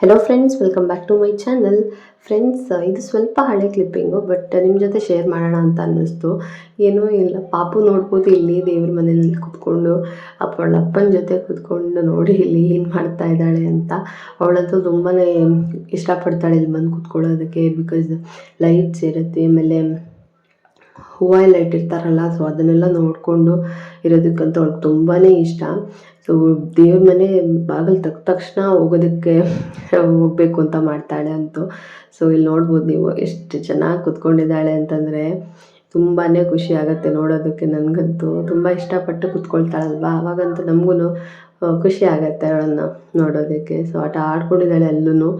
Hello friends welcome back to my channel friends ಇದು ಸ್ವಲ್ಪ ಹಳೆ ಕ್ಲಿಪ್ಪಿಂಗು ಬಟ್ ನಿಮ್ಮ ಜೊತೆ ಶೇರ್ ಮಾಡೋಣ ಅಂತ ಅನ್ನಿಸ್ತು. ಏನೂ ಇಲ್ಲ, ಪಾಪು ನೋಡ್ಬೋದು ಇಲ್ಲಿ, ದೇವ್ರ ಮನೆಯಲ್ಲಿ ಕೂತ್ಕೊಂಡು ಅವಳ ಅಪ್ಪನ ಜೊತೆ ಕೂತ್ಕೊಂಡು ನೋಡಿ ಇಲ್ಲಿ ಏನು ಮಾಡ್ತಾ ಇದ್ದಾಳೆ ಅಂತ. ಅವಳಂತೂ ತುಂಬಾ ಇಷ್ಟಪಡ್ತಾಳೆ ಇಲ್ಲಿ ಬಂದು ಕೂತ್ಕೊಳ್ಳೋದಕ್ಕೆ ಬಿಕಾಸ್ ಲೈಟ್ಸ್ ಇರುತ್ತೆ ಆಮೇಲೆ ಹೂವು ಎಲ್ಲ ಇಟ್ಟಿರ್ತಾರಲ್ಲ ಸೊ ಅದನ್ನೆಲ್ಲ ನೋಡಿಕೊಂಡು ಇರೋದಕ್ಕಂತೂ ಅವ್ಳಿಗೆ ತುಂಬಾ ಇಷ್ಟ. ಸೊ ದೇವ್ರ ಮನೆ ಬಾಗಿಲು ತೆಗ್ದ ತಕ್ಷಣ ಹೋಗೋದಕ್ಕೆ ಹೋಗಬೇಕು ಅಂತ ಮಾಡ್ತಾಳೆ ಅಂತೂ. ಸೊ ಇಲ್ಲಿ ನೋಡ್ಬೋದು ನೀವು ಎಷ್ಟು ಚೆನ್ನಾಗಿ ಕುತ್ಕೊಂಡಿದ್ದಾಳೆ ಅಂತಂದರೆ ತುಂಬಾ ಖುಷಿ ಆಗುತ್ತೆ ನೋಡೋದಕ್ಕೆ ನನಗಂತೂ. ತುಂಬ ಇಷ್ಟಪಟ್ಟು ಕುತ್ಕೊಳ್ತಾಳಲ್ವಾ? ಅವಾಗಂತೂ ನಮಗೂ ಖುಷಿ ಆಗುತ್ತೆ ಅವಳನ್ನು ನೋಡೋದಕ್ಕೆ. ಸೊ ಆಟ ಆಡ್ಕೊಂಡಿದ್ದಾಳೆ ಅಲ್ಲೂ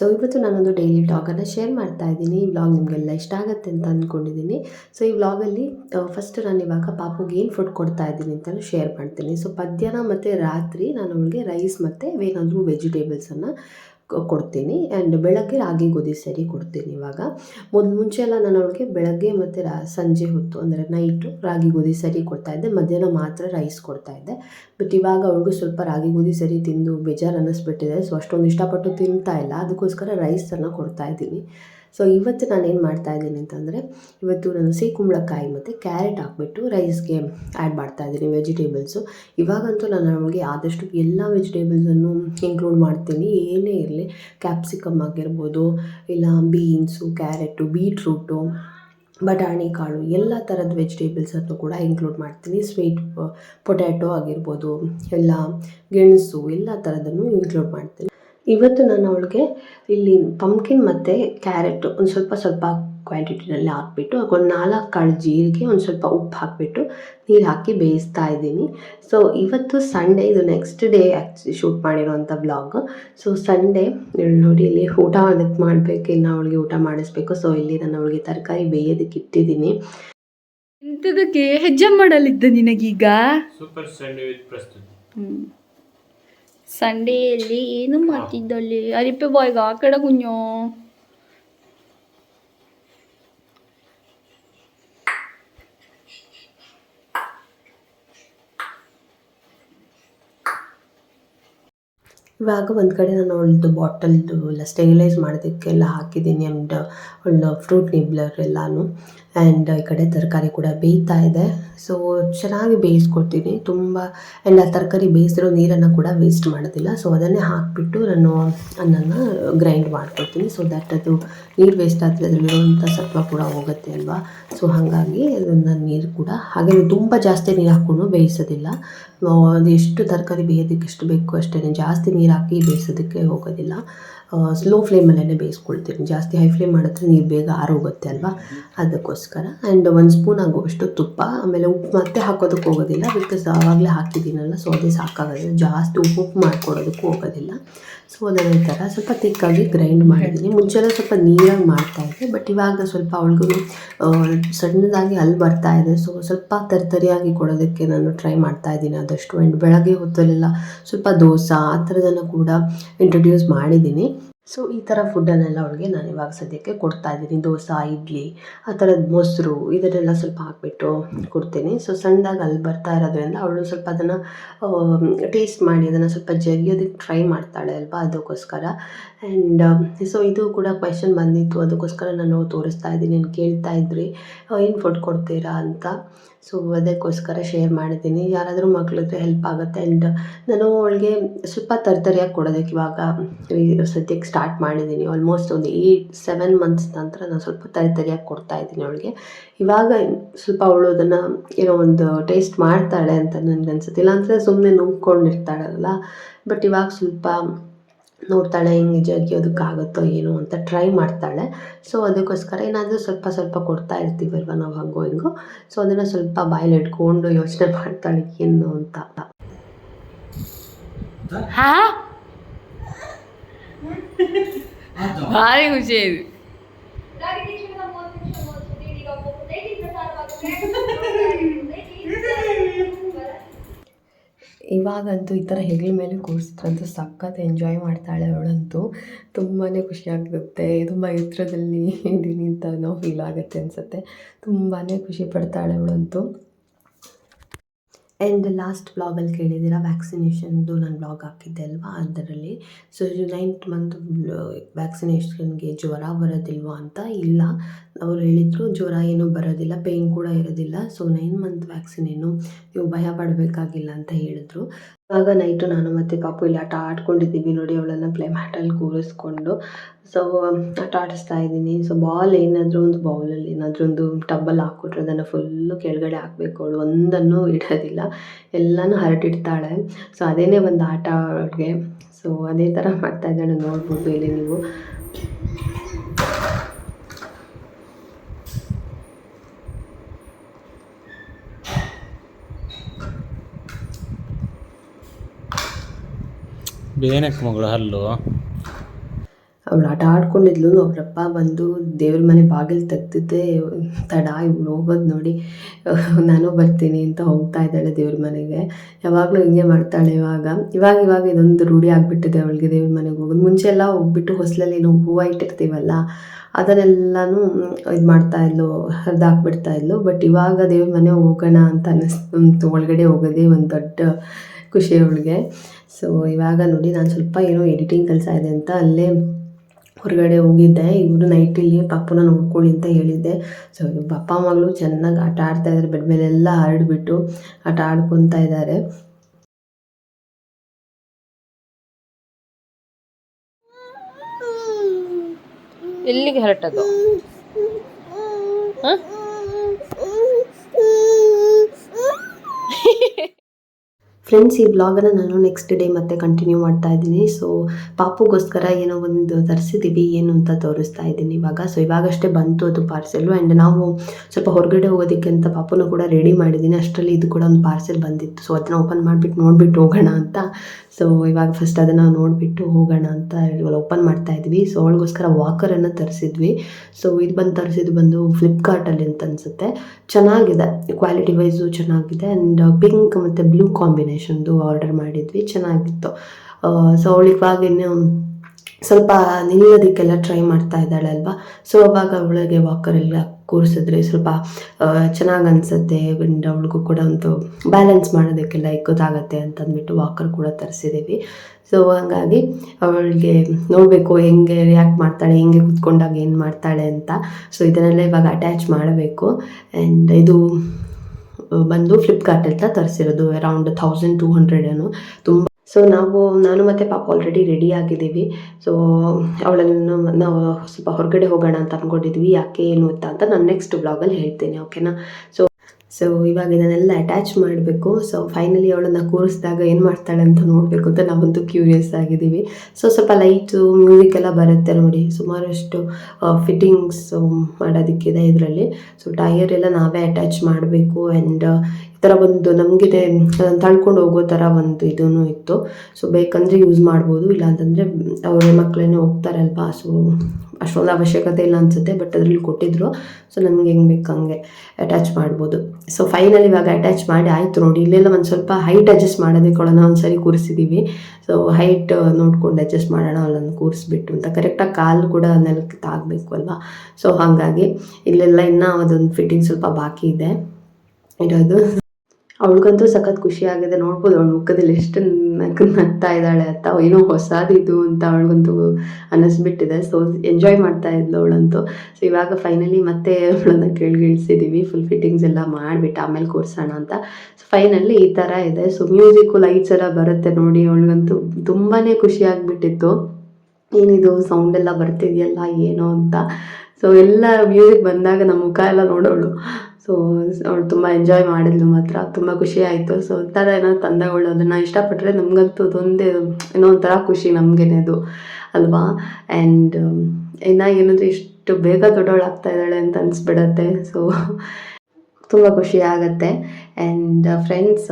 ಸೊ ಇವತ್ತು ನಾನೊಂದು ಡೈಲಿ ವ್ಲಾಗನ್ನು ಶೇರ್ ಮಾಡ್ತಾ ಇದ್ದೀನಿ. ಈ ವ್ಲಾಗ್ ನಿಮಗೆಲ್ಲ ಇಷ್ಟ ಆಗುತ್ತೆ ಅಂತ ಅಂದ್ಕೊಂಡಿದ್ದೀನಿ ಸೊ ಈ ವ್ಲಾಗಲ್ಲಿ ಫಸ್ಟ್ ನಾನು ಇವಾಗ ಪಾಪುಗೆ ಏನು ಫುಡ್ ಕೊಡ್ತಾ ಇದ್ದೀನಿ ಅಂತಲೂ ಶೇರ್ ಮಾಡ್ತೀನಿ. ಸೊ ಮಧ್ಯಾಹ್ನ ಮತ್ತು ರಾತ್ರಿ ನಾನು ಅವಳಿಗೆ ರೈಸ್ ಮತ್ತು ಏನಾದರೂ ವೆಜಿಟೇಬಲ್ಸನ್ನು ಕೊಡ್ತೀನಿ. ಆ್ಯಂಡ್ ಬೆಳಗ್ಗೆ ರಾಗಿ ಗೋಧಿ ಸರಿ ಕೊಡ್ತೀನಿ ಇವಾಗ. ಮೊದ್ ಮುಂಚೆ ಎಲ್ಲ ನಾನು ಅವಳಿಗೆ ಬೆಳಗ್ಗೆ ಮತ್ತು ರಾ, ಸಂಜೆ ಹೊತ್ತು ಅಂದರೆ ನೈಟು ರಾಗಿ ಗೋಧಿ ಸರಿ ಕೊಡ್ತಾಯಿದ್ದೆ ಮಧ್ಯಾಹ್ನ ಮಾತ್ರ ರೈಸ್ ಕೊಡ್ತಾಯಿದ್ದೆ ಬಟ್ ಇವಾಗ ಅವ್ಳಿಗೂ ಸ್ವಲ್ಪ ರಾಗಿ ಗೋಧಿ ಸರಿ ತಿಂದು ಬೇಜಾರು ಅನ್ನಿಸ್ಬಿಟ್ಟಿದೆ. ಸೊ ಅಷ್ಟೊಂದು ಇಷ್ಟಪಟ್ಟು ತಿಂತಾ ಇಲ್ಲ. ಅದಕ್ಕೋಸ್ಕರ ರೈಸನ್ನು ಕೊಡ್ತಾ ಇದ್ದೀನಿ. ಸೊ ಇವತ್ತು ನಾನು ಏನು ಮಾಡ್ತಾ ಇದ್ದೀನಿ ಅಂತಂದರೆ, ಇವತ್ತು ನಾನು ಸಿಹಿ ಕುಂಬಳಕಾಯಿ ಮತ್ತು ಕ್ಯಾರೆಟ್ ಹಾಕ್ಬಿಟ್ಟು ರೈಸ್ಗೆ ಆ್ಯಡ್ ಮಾಡ್ತಾ ಇದ್ದೀನಿ ವೆಜಿಟೇಬಲ್ಸು ಇವಾಗಂತೂ ನಾನು ನಮಗೆ ಆದಷ್ಟು ಎಲ್ಲ ವೆಜಿಟೇಬಲ್ಸನ್ನು ಇನ್ಕ್ಲೂಡ್ ಮಾಡ್ತೀನಿ. ಏನೇ ಇರಲಿ ಕ್ಯಾಪ್ಸಿಕಮ್ ಆಗಿರ್ಬೋದು, ಇಲ್ಲ ಬೀನ್ಸು ಕ್ಯಾರೆಟು ಬೀಟ್ರೂಟು ಬಟಾಣಿ ಕಾಳು ಎಲ್ಲ ಥರದ ವೆಜಿಟೇಬಲ್ಸನ್ನು ಕೂಡ ಇನ್ಕ್ಲೂಡ್ ಮಾಡ್ತೀನಿ. ಸ್ವೀಟ್ ಪೊಟ್ಯಾಟೊ ಆಗಿರ್ಬೋದು ಎಲ್ಲ ಗೆಣಸು, ಎಲ್ಲ ಥರದನ್ನು ಇನ್ಕ್ಲೂಡ್ ಮಾಡ್ತೀನಿ. ಇವತ್ತು ನಾನು ಅವಳಿಗೆ ಇಲ್ಲಿ ಪಂಪ್ಕಿನ್ ಮತ್ತು ಕ್ಯಾರೆಟು ಒಂದು ಸ್ವಲ್ಪ ಸ್ವಲ್ಪ ಕ್ವಾಂಟಿಟಿನಲ್ಲಿ ಹಾಕ್ಬಿಟ್ಟು ಒಂದು ನಾಲ್ಕು ಕಾಳು ಜೀರಿಗೆ ಒಂದು ಸ್ವಲ್ಪ ಉಪ್ಪು ಹಾಕಿಬಿಟ್ಟು ನೀರು ಹಾಕಿ ಬೇಯಿಸ್ತಾ ಇದ್ದೀನಿ. ಸೊ ಇವತ್ತು ಸಂಡೇ ಇದು ನೆಕ್ಸ್ಟ್ ಡೇ ಆ್ಯಕ್ಚುಲಿ ಶೂಟ್ ಮಾಡಿರೋವಂಥ ಬ್ಲಾಗ್ ಸೊ ಸಂಡೇ ನೋಡಿ ಇಲ್ಲಿ ಊಟ ಅದಕ್ಕೆ ಮಾಡಬೇಕು ಇನ್ನು ಅವಳಿಗೆ ಊಟ ಮಾಡಿಸ್ಬೇಕು. ಸೊ ಇಲ್ಲಿ ನಾನು ಅವಳಿಗೆ ತರಕಾರಿ ಬೇಯೋದಕ್ಕೆ ಇಟ್ಟಿದ್ದೀನಿ. ಇಂಥದಕ್ಕೆ ಹೆಜ್ಜೆ ಮಾಡಲಿದ್ದ ನಿನಗೀಗ? ಸೂಪರ್ ಸಂಡೇ ವಿತ್ ಪ್ರಸ್ತುತಿ. ಸಂಡೇಯಲ್ಲಿ ಏನು ಮಾಡ್ತಿದ್ದಲ್ಲಿ? ಅರಿಪೆ ಬಾಯ್ಗ ಆ ಕಡೆ ಕುഞ്ഞോ ಇವಾಗ ಒಂದು ಕಡೆ ನಾನು ಒಂದು ಬಾಟಲ್ದು ಎಲ್ಲ ಸ್ಟೆರಿಲೈಸ್ ಮಾಡೋದಕ್ಕೆಲ್ಲ ಹಾಕಿದ್ದೀನಿ ಅಂಡ್ ಅವಳ ಫ್ರೂಟ್ ನಿಬ್ಲರ್ ಎಲ್ಲನೂ. ಆ್ಯಂಡ್ ಈ ಕಡೆ ತರಕಾರಿ ಕೂಡ ಬೇಯ್ತಾ ಇದೆ. ಸೊ ಚೆನ್ನಾಗಿ ಬೇಯಿಸ್ಕೊಡ್ತೀನಿ. ತುಂಬ ಆ್ಯಂಡ್ ಆ ತರಕಾರಿ ಬೇಯಿಸಿರೋ ನೀರನ್ನು ಕೂಡ ವೇಸ್ಟ್ ಮಾಡೋದಿಲ್ಲ. ಸೊ ಅದನ್ನೇ ಹಾಕಿಬಿಟ್ಟು ನಾನು ಅನ್ನನ ಗ್ರೈಂಡ್ ಮಾಡ್ಕೊಡ್ತೀನಿ. ಸೊ ದಟ್ ಅದು ನೀರು ವೇಸ್ಟ್ ಆದರೆ ಅದರಲ್ಲಿರುವಂಥ ಸತ್ವ ಕೂಡ ಹೋಗುತ್ತೆ ಅಲ್ವಾ? ಸೊ ಹಾಗಾಗಿ ಅದನ್ನು ನೀರು ಕೂಡ, ಹಾಗೆ ತುಂಬ ಜಾಸ್ತಿ ನೀರು ಹಾಕ್ಕೊಂಡು ಬೇಯಿಸೋದಿಲ್ಲ. ಅದು ಎಷ್ಟು ತರಕಾರಿ ಬೇಯೋದಕ್ಕೆ ಎಷ್ಟು ಬೇಕು ಅಷ್ಟೇ ಜಾಸ್ತಿ ನೀರು ಹಾಕಿ ಬೇಯಿಸೋದಕ್ಕೆ ಹೋಗೋದಿಲ್ಲ. ಸ್ಲೋ ಫ್ಲೇಮಲ್ಲೇ ಬೇಯಿಸ್ಕೊಳ್ತೀನಿ ಜಾಸ್ತಿ ಹೈ ಫ್ಲೇಮ್ ಮಾಡಿದ್ರೆ ನೀರು ಬೇಗ ಆರೋಗುತ್ತೆ ಅಲ್ವಾ? ಅದಕ್ಕೋಸ್ಕರ ಆ್ಯಂಡ್ ಒಂದು ಸ್ಪೂನ್ ಆಗುವಷ್ಟು ತುಪ್ಪ, ಆಮೇಲೆ ಉಪ್ಪು ಮತ್ತೆ ಹಾಕೋದಕ್ಕೆ ಹೋಗೋದಿಲ್ಲ. ಬಿಕಾಸ್ ಆವಾಗಲೇ ಹಾಕಿದ್ದೀನಲ್ಲ ಸೊ ಅದೇ ಸಾಕಾಗೋದಿಲ್ಲ. ಜಾಸ್ತಿ ಉಪ್ಪು ಉಪ್ಪು ಮಾಡ್ಕೊಡೋದಕ್ಕೂ ಹೋಗೋದಿಲ್ಲ. ಸೊ ಅದೇ ಥರ ಸ್ವಲ್ಪ ತಿಕ್ಕಾಗಿ ಗ್ರೈಂಡ್ ಮಾಡಿದ್ದೀನಿ. ಮುಂಚೆಲ್ಲ ಸ್ವಲ್ಪ ನೀರಾಗಿ ಮಾಡ್ತಾಯಿದ್ದೆ ಬಟ್ ಇವಾಗ ಸ್ವಲ್ಪ ಅವಳಿಗೂ ಸಣ್ಣದಾಗಿ ಅಲ್ಲಿ ಬರ್ತಾ ಇದೆ. ಸೊ ಸ್ವಲ್ಪ ತರ್ತರಿಯಾಗಿ ಕೊಡೋದಕ್ಕೆ ನಾನು ಟ್ರೈ ಮಾಡ್ತಾ ಇದ್ದೀನಿ ಆದಷ್ಟು. ಆ್ಯಂಡ್ ಬೆಳಗ್ಗೆ ಹೊತ್ತಲ್ಲೆಲ್ಲ ಸ್ವಲ್ಪ ದೋಸೆ, ಆ ಥರದನ್ನು ಕೂಡ ಇಂಟ್ರೊಡ್ಯೂಸ್ ಮಾಡಿದ್ದೀನಿ. ಸೊ ಈ ಥರ ಫುಡ್ಡನ್ನೆಲ್ಲ ಅವಳಿಗೆ ನಾನು ಇವಾಗ ಸದ್ಯಕ್ಕೆ ಕೊಡ್ತಾ ಇದ್ದೀನಿ. ದೋಸೆ, ಇಡ್ಲಿ, ಆ ಥರದ ಮೊಸರು ಇದನ್ನೆಲ್ಲ ಸ್ವಲ್ಪ ಹಾಕ್ಬಿಟ್ಟು ಕೊಡ್ತೀನಿ. ಸೊ ಸಣ್ಣದಾಗಿ ಅಲ್ಲಿ ಬರ್ತಾ ಇರೋದ್ರಿಂದ ಅವಳು ಸ್ವಲ್ಪ ಅದನ್ನು ಟೇಸ್ಟ್ ಮಾಡಿ ಅದನ್ನು ಸ್ವಲ್ಪ ಜಗಿಯೋದಕ್ಕೆ ಟ್ರೈ ಮಾಡ್ತಾಳೆ ಅಲ್ವಾ ಅದಕ್ಕೋಸ್ಕರ. ಆ್ಯಂಡ್ ಸೊ ಇದು ಕೂಡ ಕ್ವೆಶನ್ ಬಂದಿತ್ತು. ಅದಕ್ಕೋಸ್ಕರ ನಾನು ತೋರಿಸ್ತಾ ಇದ್ದೀನಿ. ನಾನು ಕೇಳ್ತಾ ಇದ್ರಿ. ಏನು ಫುಡ್ ಕೊಡ್ತೀರಾ ಅಂತ. ಸೊ ಅದಕ್ಕೋಸ್ಕರ ಶೇರ್ ಮಾಡಿದ್ದೀನಿ. ಯಾರಾದರೂ ಮಕ್ಕಳಿದ್ರೆ ಹೆಲ್ಪ್ ಆಗುತ್ತೆ. ಆ್ಯಂಡ್ ನಾನು ಅವಳಿಗೆ ಸ್ವಲ್ಪ ತರ್ತರಿಯಾಗಿ ಕೊಡೋದಕ್ಕೆ ಇವಾಗ ಸದ್ಯಕ್ಕೆ ಸ್ಟಾರ್ಟ್ ಮಾಡಿದ್ದೀನಿ ಆಲ್ಮೋಸ್ಟ್ ಒಂದು ಏಯ್ಟ್ ಸೆವೆನ್ ಮಂತ್ಸ್ ನಂತರ ನಾನು ಸ್ವಲ್ಪ ತರ್ತರಿಯಾಗಿ ಕೊಡ್ತಾ ಇದ್ದೀನಿ ಅವಳಿಗೆ. ಇವಾಗ ಸ್ವಲ್ಪ ಅವಳು ಅದನ್ನು ಏನೋ ಒಂದು ಟೇಸ್ಟ್ ಮಾಡ್ತಾಳೆ ಅಂತ ನನಗೆ ಅನ್ಸುತ್ತೆ. ಇಲ್ಲಾಂದರೆ ಸುಮ್ಮನೆ ನುಂಗ್ಕೊಂಡಿರ್ತಾಳಲ್ಲ. ಬಟ್ ಇವಾಗ ಸ್ವಲ್ಪ ನೋಡ್ತಾಳೆ, ಹೆಂಗೆ ಜಗಿಯೋದಕ್ಕಾಗುತ್ತೋ ಏನೋ ಅಂತ ಟ್ರೈ ಮಾಡ್ತಾಳೆ. ಸೊ ಅದಕ್ಕೋಸ್ಕರ ಏನಾದರೂ ಸ್ವಲ್ಪ ಸ್ವಲ್ಪ ಕೊಡ್ತಾ ಇರ್ತೀವಲ್ವ ನಾವು ಹಂಗೋ ಹಿಂಗೋ? ಸೊ ಅದನ್ನು ಸ್ವಲ್ಪ ಬಾಯಲ್ಲಿ ಇಟ್ಕೊಂಡು ಯೋಚನೆ ಮಾಡ್ತಾಳೆ, ಏನು ಅಂತ. ಭಾರಿ ಖುಷಿ ಇದೆ. ಇವಾಗಂತೂ ಈ ಥರ ಹೆಗಲ ಮೇಲೆ ಕೂರಿಸಿದ್ರಂತೂ ಸಖತ್ ಎಂಜಾಯ್ ಮಾಡ್ತಾಳೆ ಅವಳಂತೂ. ತುಂಬಾ ಖುಷಿ ಆಗುತ್ತೆ ತುಂಬ ಎತ್ತರದಲ್ಲಿ ಇದ್ದೀನಿ ಅಂತ ನಾವು ಫೀಲ್ ಆಗುತ್ತೆ ಅನಿಸುತ್ತೆ. ತುಂಬಾ ಖುಷಿ ಪಡ್ತಾಳೆ ಅವಳಂತೂ. ಆ್ಯಂಡ್ ಲಾಸ್ಟ್ ಬ್ಲಾಗಲ್ಲಿ ಕೇಳಿದ್ದೀರಾ? ವ್ಯಾಕ್ಸಿನೇಷನ್ದು ನಾನು ಬ್ಲಾಗ್ ಹಾಕಿದ್ದೆ ಅಲ್ವಾ? ಅದರಲ್ಲಿ. ಸೊ ನೈನ್ತ್ ಮಂತ್ ವ್ಯಾಕ್ಸಿನೇಷನ್ಗೆ ಜ್ವರ ಬರೋದಿಲ್ವಾ ಅಂತ? ಇಲ್ಲ. ಅವ್ರು ಹೇಳಿದರು, ಜ್ವರ ಏನೂ ಬರೋದಿಲ್ಲ ಪೇಯ್ನ್ ಕೂಡ ಇರೋದಿಲ್ಲ. ಸೊ ನೈನ್ ಮಂತ್ ವ್ಯಾಕ್ಸಿನ್ ಏನು, ನೀವು ಭಯ ಪಡಬೇಕಾಗಿಲ್ಲ ಅಂತ ಹೇಳಿದ್ರು. ಆಗ ನೈಟು ನಾನು ಮತ್ತು ಪಾಪು ಇಲ್ಲಿ ಆಟ ಆಡ್ಕೊಂಡಿದ್ದೀವಿ ನೋಡಿ, ಅವಳನ್ನು ಪ್ಲೇ ಮ್ಯಾಟಲ್ಲಿ ಕೂರಿಸ್ಕೊಂಡು. ಸೊ ಆಟ ಆಡಿಸ್ತಾ ಇದ್ದೀನಿ. ಸೊ ಬಾಲ್ ಏನಾದರೂ ಒಂದು ಬೌಲಲ್ಲಿ ಏನಾದರೂ ಒಂದು ಟಬ್ಬಲ್ಲಿ ಹಾಕ್ಕೊಟ್ರೆ ಅದನ್ನು ಫುಲ್ಲು ಕೆಳಗಡೆ ಹಾಕ್ಬೇಕು. ಅವಳು ಒಂದನ್ನು ಇಡೋದಿಲ್ಲ. ಎಲ್ಲನೂ ಹರಟಿಡ್ತಾಳೆ. ಸೊ ಅದೇನೇ ಒಂದು ಆಟ ಅವಳಿಗೆ. ಸೊ ಅದೇ ಥರ ಮಾಡ್ತಾ ಇದ್ದಾಳೆ ನೋಡ್ಬೋದು ಇಲ್ಲಿ ನೀವು. ಬೇನಕ್ಕೆ ಮಗಳು ಹಲ್ಲು. ಅವಳು ಆಟ ಆಡ್ಕೊಂಡಿದ್ಲು, ಅವರಪ್ಪ ಬಂದು ದೇವ್ರ ಮನೆ ಬಾಗಿಲು ತೆಗ್ದಿದ್ದೆ, ತಡ ಇವ್ಳು ಹೋಗೋದು ನೋಡಿ, ನಾನು ಬರ್ತೀನಿ ಅಂತ ಹೋಗ್ತಾ ಇದ್ದಾಳೆ ದೇವ್ರ ಮನೆಗೆ. ಯಾವಾಗಲೂ ಹಿಂಗೆ ಮಾಡ್ತಾಳೆ ಇವಾಗ. ಇವಾಗ ಇವಾಗ ಇದೊಂದು ರೂಢಿ ಆಗಿಬಿಟ್ಟಿದೆ ಅವಳಿಗೆ ದೇವ್ರ ಮನೆಗೆ ಹೋಗೋದು. ಮುಂಚೆ ಎಲ್ಲ ಹೋಗ್ಬಿಟ್ಟು ಹೊಸಲಲ್ಲಿ ಏನೋ ಹೂವು ಇಟ್ಟಿರ್ತೀವಲ್ಲ, ಅದನ್ನೆಲ್ಲನೂ ಇದು ಮಾಡ್ತಾ ಇದ್ಲು, ಹರಿದಾಕ್ಬಿಡ್ತಾ ಇದ್ಲು. ಬಟ್ ಇವಾಗ ದೇವ್ರ ಮನೆ ಹೋಗೋಣ ಅಂತ ಅನ್ನಿಸ್ತು ಒಳಗಡೆ ಹೋಗೋದೇ ಒಂದು ದೊಡ್ಡ ಖುಷಿ ಅವಳಿಗೆ. ಸೊ ಇವಾಗ ನೋಡಿ ನಾನು ಸ್ವಲ್ಪ ಏನೋ ಎಡಿಟಿಂಗ್ ಕೆಲಸ ಇದೆ ಅಂತ ಅಲ್ಲೇ ಹೊರಗಡೆ ಹೋಗಿದ್ದೆ. ಇವರು ನೈಟಲ್ಲಿ ಪಾಪನ ನೋಡ್ಕೊಳ್ಳಿ ಅಂತ ಹೇಳಿದ್ದೆ. ಸೊ ಪಾಪ ಮಗಳು ಚೆನ್ನಾಗಿ ಆಟ ಆಡ್ತಾ ಇದ್ದಾರೆ ಬೆಡ್ ಮೇಲೆಲ್ಲ ಹರಡ್ಬಿಟ್ಟು ಆಟ ಆಡ್ಕೊತಾ ಇದ್ದಾರೆ ಎಲ್ಲಿಗೆ ಹರಟದು? ಹ? ಫ್ರೆಂಡ್ಸ್ ಈ ಬ್ಲಾಗನ್ನು ನಾನು ನೆಕ್ಸ್ಟ್ ಡೇ ಮತ್ತೆ ಕಂಟಿನ್ಯೂ ಮಾಡ್ತಾ ಇದ್ದೀನಿ. ಸೊ ಪಾಪುಗೋಸ್ಕರ ಏನೋ ಒಂದು ತರಿಸಿದ್ದೀವಿ ಏನು ಅಂತ ತೋರಿಸ್ತಾ ಇದ್ದೀನಿ ಇವಾಗ. ಸೊ ಇವಾಗಷ್ಟೇ ಬಂತು ಅದು ಪಾರ್ಸೆಲು ಆ್ಯಂಡ್ ನಾವು ಸ್ವಲ್ಪ ಹೊರಗಡೆ ಹೋಗೋದಕ್ಕೆ ಅಂತ ಪಾಪುನ ಕೂಡ ರೆಡಿ ಮಾಡಿದ್ದೀನಿ. ಅಷ್ಟರಲ್ಲಿ ಇದು ಕೂಡ ಒಂದು ಪಾರ್ಸೆಲ್ ಬಂದಿತ್ತು. ಸೊ ಅದನ್ನ ಓಪನ್ ಮಾಡಿಬಿಟ್ಟು ನೋಡಿಬಿಟ್ಟು ಹೋಗೋಣ ಅಂತ. ಸೊ ಇವಾಗ ಫಸ್ಟ್ ಅದನ್ನು ನೋಡಿಬಿಟ್ಟು ಹೋಗೋಣ ಅಂತ ಓಪನ್ ಮಾಡ್ತಾ ಇದ್ವಿ ಸೊ ಅವಳಿಗೋಸ್ಕರ ವಾಕರನ್ನು ತರಿಸಿದ್ವಿ. ಸೊ ಇದು ಬಂದು ತರಿಸಿದ್ದು ಬಂದು ಫ್ಲಿಪ್ಕಾರ್ಟಲ್ಲಿ ಅಂತ ಅನಿಸುತ್ತೆ. ಚೆನ್ನಾಗಿದೆ. ಕ್ವಾಲಿಟಿ ವೈಸು ಚೆನ್ನಾಗಿದೆ. ಆ್ಯಂಡ್ ಪಿಂಕ್ ಮತ್ತು ಬ್ಲೂ ಕಾಂಬಿನೇಷನ್ದು ಆರ್ಡರ್ ಮಾಡಿದ್ವಿ, ಚೆನ್ನಾಗಿತ್ತು. ಸೊ ಅವಳಿಗೆ ಇವಾಗ ಇನ್ನು ಸ್ವಲ್ಪ ನಿಲ್ಲೋದಕ್ಕೆಲ್ಲ ಟ್ರೈ ಮಾಡ್ತಾ ಇದ್ದಾಳಲ್ವಾ ಸೊ ಅವಾಗ ಅವಳಿಗೆ ವಾಕರೆಲ್ಲ ಕೂರಿಸಿದ್ರೆ ಸ್ವಲ್ಪ ಚೆನ್ನಾಗಿ ಅನಿಸುತ್ತೆ ಆ್ಯಂಡ್ ಅವಳಿಗೂ ಕೂಡ ಒಂದು ಬ್ಯಾಲೆನ್ಸ್ ಮಾಡೋದಕ್ಕೆಲ್ಲ ಇಕ್ಕೋದಾಗತ್ತೆ ಅಂತ ಅಂದ್ಬಿಟ್ಟು ವಾಕರ್ ಕೂಡ ತರಿಸಿದ್ದೀವಿ ಸೊ ಹಾಗಾಗಿ ಅವಳಿಗೆ ನೋಡಬೇಕು, ಹೆಂಗೆ ರಿಯಾಕ್ಟ್ ಮಾಡ್ತಾಳೆ, ಹೆಂಗೆ ಕುತ್ಕೊಂಡಾಗ ಏನು ಮಾಡ್ತಾಳೆ ಅಂತ. ಸೊ ಇದನ್ನೆಲ್ಲ ಇವಾಗ ಅಟ್ಯಾಚ್ ಮಾಡಬೇಕು. ಆ್ಯಂಡ್ ಇದು ಬಂದು ಫ್ಲಿಪ್ಕಾರ್ಟಲ್ಲಿ ತರಿಸಿರೋದು ಅರೌಂಡ್ ಥೌಸಂಡ್ ಟೂ ಹಂಡ್ರೆಡ್ ಏನು. ತುಂಬ ಸೊ ನಾವು, ನಾನು ಮತ್ತು ಪಾಪ ಆಲ್ರೆಡಿ ರೆಡಿ ಆಗಿದ್ದೀವಿ. ಸೊ ಅವಳನ್ನು ನಾವು ಸ್ವಲ್ಪ ಹೊರಗಡೆ ಹೋಗೋಣ ಅಂತ ಅಂದ್ಕೊಂಡಿದ್ವಿ ಯಾಕೆ ಏನು ಅಂತ ಅಂತ ನಾನು ನೆಕ್ಸ್ಟ್ ಬ್ಲಾಗಲ್ಲಿ ಹೇಳ್ತೀನಿ ಓಕೆನಾ ಸೊ ಸೊ ಇವಾಗ ಇದನ್ನೆಲ್ಲ ಅಟ್ಯಾಚ್ ಮಾಡಬೇಕು. ಸೊ ಫೈನಲಿ ಅವಳನ್ನ ಕೂರಿಸಿದಾಗ ಏನು ಮಾಡ್ತಾಳೆ ಅಂತ ನೋಡಬೇಕು ಅಂತ ನಾವಂತೂ ಕ್ಯೂರಿಯಸ್ ಆಗಿದ್ದೀವಿ. ಸೊ ಸ್ವಲ್ಪ ಲೈಟು ಮ್ಯೂಸಿಕ್ ಎಲ್ಲ ಬರುತ್ತೆ ನೋಡಿ. ಸುಮಾರಷ್ಟು ಫಿಟ್ಟಿಂಗ್ಸ್ ಮಾಡೋದಕ್ಕಿದೆ ಇದರಲ್ಲಿ. ಸೊ ಟೈರ್ ಎಲ್ಲ ನಾವೇ ಅಟ್ಯಾಚ್ ಮಾಡಬೇಕು ಆ್ಯಂಡ್ ಥರ ಒಂದು ನಮಗಿದೆ ತಳ್ಕೊಂಡು ಹೋಗೋ ಥರ ಒಂದು ಇದೂ ಇತ್ತು. ಸೊ ಬೇಕಂದರೆ ಯೂಸ್ ಮಾಡ್ಬೋದು. ಇಲ್ಲಾಂತಂದರೆ ಅವ್ರ ಮಕ್ಕಳೇನೆ ಹೋಗ್ತಾರಲ್ವಾ ಸೊ ಅಷ್ಟೊಂದು ಅವಶ್ಯಕತೆ ಇಲ್ಲ ಅನಿಸುತ್ತೆ ಬಟ್ ಅದರಲ್ಲಿ ಕೊಟ್ಟಿದ್ರು. ಸೊ ನಮ್ಗೆ ಹೆಂಗೆ ಬೇಕು ಹಂಗೆ ಅಟ್ಯಾಚ್ ಮಾಡ್ಬೋದು. ಸೊ ಫೈನಲ್ ಇವಾಗ ಅಟ್ಯಾಚ್ ಮಾಡಿ ಆಯಿತು ನೋಡಿ. ಇಲ್ಲೆಲ್ಲ ಒಂದು ಸ್ವಲ್ಪ ಹೈಟ್ ಅಡ್ಜಸ್ಟ್ ಮಾಡೋದಕ್ಕೆ ಅವಳನ್ನ ಒಂದು ಸರಿ ಕೂರಿಸಿದ್ದೀವಿ ಸೊ ಹೈಟ್ ನೋಡ್ಕೊಂಡು ಅಡ್ಜಸ್ಟ್ ಮಾಡೋಣ ಅಲ್ಲೊಂದು ಕೂರಿಸ್ಬಿಟ್ಟು ಅಂತ. ಕರೆಕ್ಟಾಗಿ ಕಾಲು ಕೂಡ ನೆಲಕ್ಕೆ ತಾಗಬೇಕು ಅಲ್ವಾ? ಸೊ ಹಾಗಾಗಿ ಇಲ್ಲೆಲ್ಲ ಇನ್ನೂ ಅದೊಂದು ಫಿಟ್ಟಿಂಗ್ ಸ್ವಲ್ಪ ಬಾಕಿ ಇದೆ. ಇರೋದು. ಅವಳಿಗಂತೂ ಸಖತ್ ಖುಷಿ ಆಗಿದೆ. ನೋಡ್ಬೋದು ಅವಳ ಮುಖದಲ್ಲಿ ಎಷ್ಟು ನಗ್ತಾ ಇದ್ದಾಳೆ ಅಂತ ಏನೋ ಹೊಸದಿದು ಅಂತ ಅವಳಿಗಂತೂ ಅನ್ನಿಸ್ಬಿಟ್ಟಿದೆ ಸೊ ಎಂಜಾಯ್ ಮಾಡ್ತಾ ಇದ್ಲು ಅವಳಂತೂ. ಸೊ ಇವಾಗ ಫೈನಲಿ ಮತ್ತೆ ಅವಳನ್ನ ಕೆಳಗಿಳಿಸಿದ್ದೀವಿ ಫುಲ್ ಫಿಟ್ಟಿಂಗ್ಸ್ ಎಲ್ಲ ಮಾಡಿಬಿಟ್ಟು ಆಮೇಲೆ ಕೂರ್ಸೋಣ ಅಂತ. ಸೊ ಫೈನಲಿ ಈ ಥರ ಇದೆ. ಸೊ ಮ್ಯೂಸಿಕ್ಕು ಲೈಟ್ಸ್ ಎಲ್ಲ ಬರುತ್ತೆ ನೋಡಿ ಅವಳಿಗಂತೂ. ತುಂಬಾ ಖುಷಿ ಆಗಿಬಿಟ್ಟಿತ್ತು. ಏನಿದು ಸೌಂಡ್ ಎಲ್ಲ ಬರ್ತಿದೆಯಲ್ಲ, ಏನೋ ಅಂತ. ಸೊ ಎಲ್ಲ ಮ್ಯೂಸಿಕ್ ಬಂದಾಗ ನಮ್ಮ ಮುಖ ಎಲ್ಲ ನೋಡೋಳು. ಸೊ ಅವಳು ತುಂಬ ಎಂಜಾಯ್ ಮಾಡಿದ್ಲು ಮಾತ್ರ, ತುಂಬ ಖುಷಿ ಆಯಿತು. ಸೊ ಥರ ಏನೋ ತಂದಗಳು ಅದನ್ನು ಇಷ್ಟಪಟ್ಟರೆ ನಮಗಂತೂ ಅದೊಂದೇ ಏನೋ ಒಂಥರ ಖುಷಿ ನಮಗೇನೆ ಅದು, ಅಲ್ವಾ? ಆ್ಯಂಡ್ ಇನ್ನು ಏನಂದರೆ ಇಷ್ಟು ಬೇಗ ದೊಡ್ಡವಳಾಗ್ತಾ ಇದ್ದಾಳೆ ಅಂತ ಅನಿಸ್ಬಿಡತ್ತೆ. ಸೊ ತುಂಬ ಖುಷಿ ಆಗುತ್ತೆ. ಆ್ಯಂಡ್ ಫ್ರೆಂಡ್ಸ್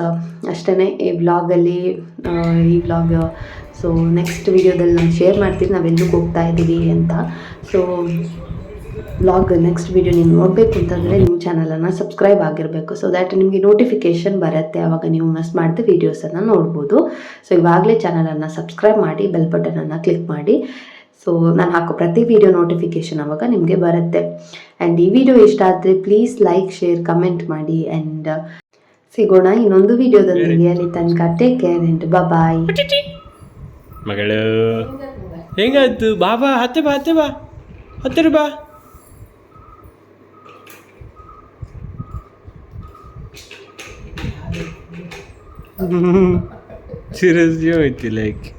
ಅಷ್ಟೇ ಈ ವ್ಲಾಗಲ್ಲಿ ಈ ವ್ಲಾಗ್ ಸೊ ನೆಕ್ಸ್ಟ್ ವಿಡಿಯೋದಲ್ಲಿ ನಾನು ಶೇರ್ ಮಾಡ್ತೀನಿ. ನಾವೆಲ್ಲಿಗೆ ಹೋಗ್ತಾ ಇದ್ದೀವಿ ಅಂತ. ಸೊ ವ್ಲಾಗ್ ನೆಕ್ಸ್ಟ್ ವಿಡಿಯೋ ನೀವು ನೋಡಬೇಕು ಅಂತಂದರೆ ನೀವು ಚಾನಲನ್ನು ಸಬ್ಸ್ಕ್ರೈಬ್ ಆಗಿರಬೇಕು. ಸೊ ದ್ಯಾಟ್ ನಿಮಗೆ ನೋಟಿಫಿಕೇಷನ್ ಬರುತ್ತೆ ಆವಾಗ ನೀವು ಮಿಸ್ ಮಾಡಿದ ವೀಡಿಯೋಸನ್ನು ನೋಡ್ಬೋದು. ಸೊ ಇವಾಗಲೇ ಚಾನಲನ್ನು ಸಬ್ಸ್ಕ್ರೈಬ್ ಮಾಡಿ ಬೆಲ್ ಬಟನನ್ನು ಕ್ಲಿಕ್ ಮಾಡಿ. ಸೊ ನಾನು ಹಾಕೋ ಪ್ರತಿ ವಿಡಿಯೋ ನೋಟಿಫಿಕೇಷನ್ ಆವಾಗ ನಿಮಗೆ ಬರುತ್ತೆ. ಆ್ಯಂಡ್ ಈ ವಿಡಿಯೋ ಇಷ್ಟ ಆದರೆ ಪ್ಲೀಸ್ ಲೈಕ್ ಶೇರ್ ಕಮೆಂಟ್ ಮಾಡಿ ಆ್ಯಂಡ್ ಸಿಗೋಣ ಇನ್ನೊಂದು ವಿಡಿಯೋದೊಂದಿಗೆ ಅಲ್ಲಿ ತನಕ ಟೇಕ್ ಕೇರ್ ಅಂಡ್ ಬಾಯ್ ಮಗಳು. ಹೆಂಗಾಯ್ತು? ಬಾ ಬಾ ಹತ್ತೆ ಬಾ ಹತ್ತೆ ಬಾ. ಹತ್ತಿರ ಬಾ. Cheers, you, Dilek.